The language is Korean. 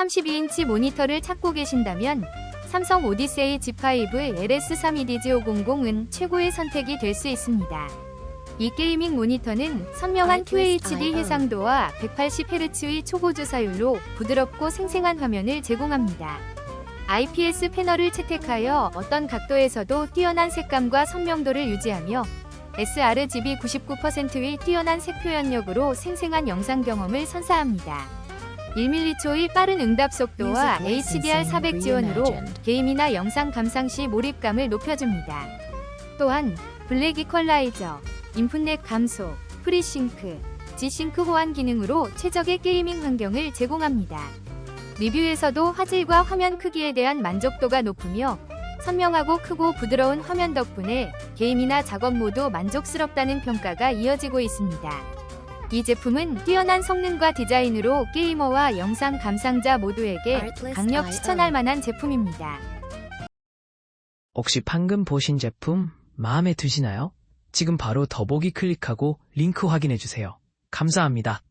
32인치 모니터를 찾고 계신다면 삼성 오디세이 G5 LS32DG500은 최고의 선택이 될 수 있습니다. 이 게이밍 모니터는 선명한 QHD 해상도와 180Hz의 초고 주사율로 부드럽고 생생한 화면을 제공합니다. IPS 패널을 채택하여 어떤 각도에서도 뛰어난 색감과 선명도를 유지하며 sRGB 99%의 뛰어난 색 표현력으로 생생한 영상 경험을 선사합니다. 1mH의 빠른 응답 속도와 HDR 400 지원으로 게임이나 영상 감상 시 몰입감을 높여줍니다. 또한 블랙 이퀄라이저, 인풋렉 감소, 프리싱크, G싱크 호환 기능으로 최적의 게이밍 환경을 제공합니다. 리뷰에서도 화질과 화면 크기에 대한 만족도가 높으며 선명하고 크고 부드러운 화면 덕분에 게임이나 작업 모두 만족스럽다는 평가가 이어지고 있습니다. 이 제품은 뛰어난 성능과 디자인으로 게이머와 영상 감상자 모두에게 강력 추천할 만한 제품입니다. 혹시 방금 보신 제품 마음에 드시나요? 지금 바로 더보기 클릭하고 링크 확인해 주세요. 감사합니다.